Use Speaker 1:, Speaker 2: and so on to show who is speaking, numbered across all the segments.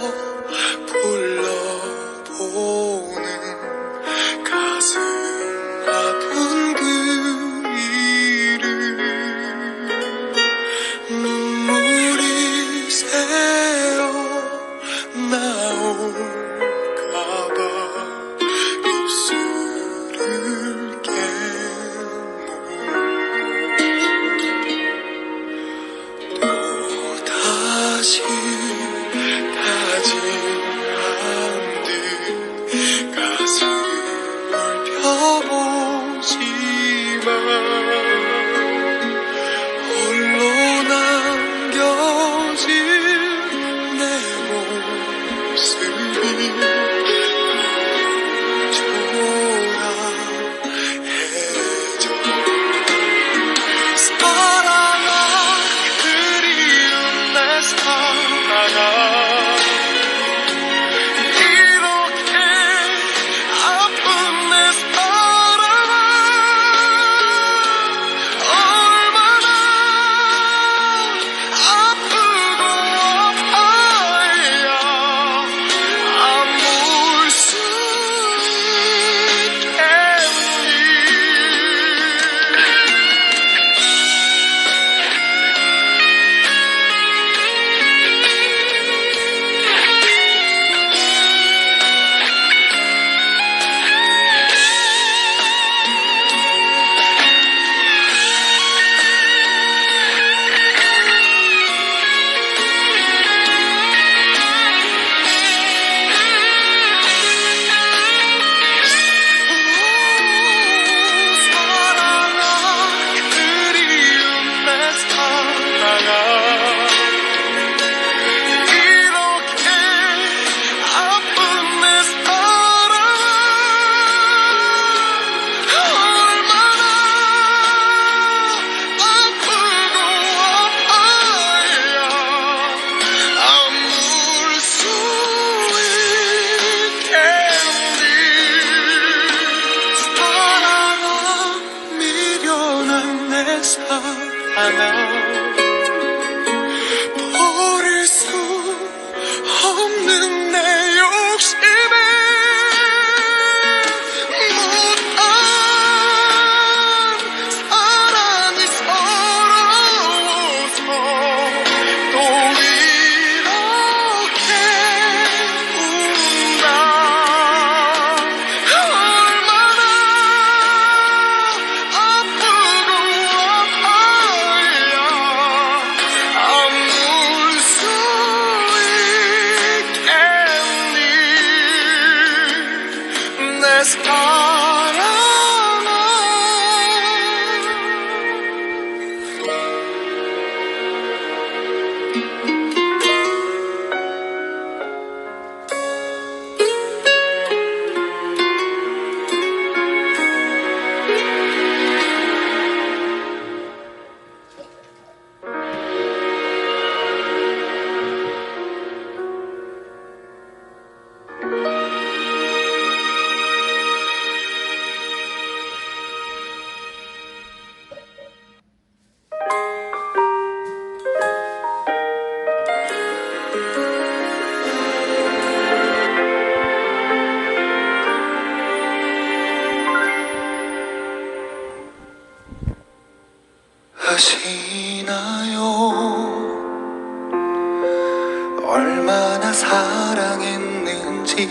Speaker 1: Lord. you. my know. sky. 얼마나 사랑했는지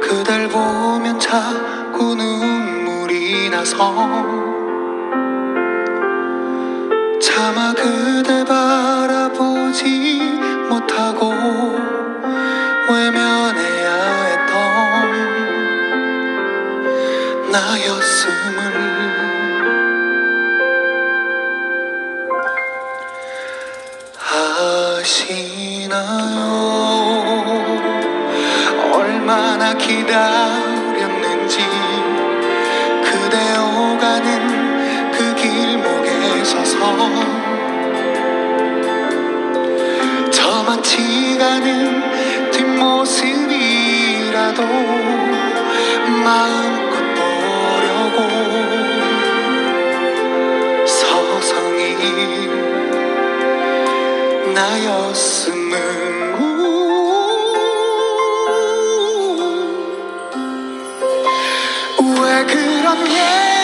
Speaker 1: 그댈 보면 자꾸 눈물이 나서 차마 그대 바라보지 못하고 기억하시나요? 얼마나 기다렸는지 그대 오가는 그 길목에 서서 저만치 가는 뒷모습이라도 마음 보려고 서성이 나였음을. 왜 그런 예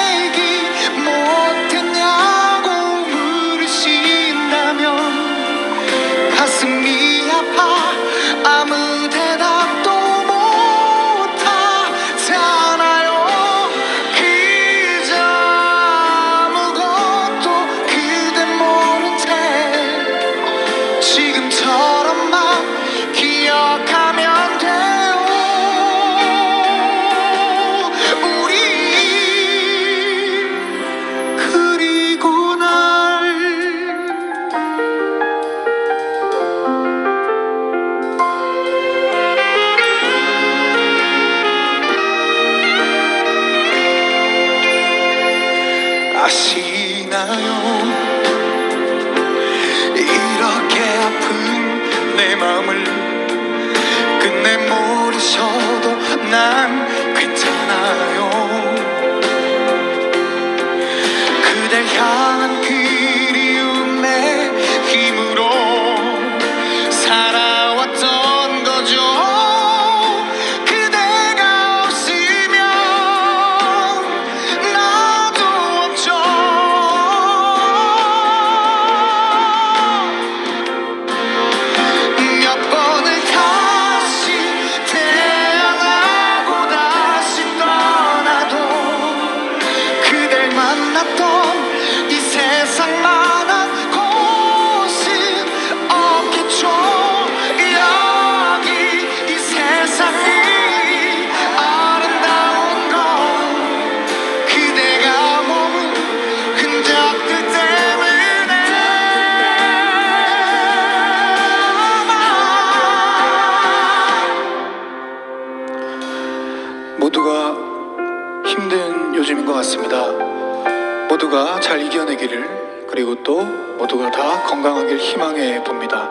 Speaker 1: 모두가 잘 이겨내기를 그리고 또 모두가 다 건강하길 희망해 봅니다.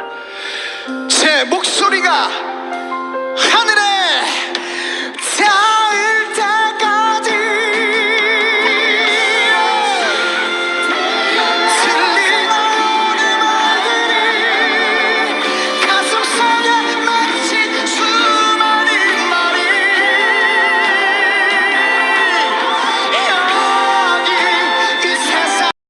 Speaker 1: 제 목소리가 하늘에 닿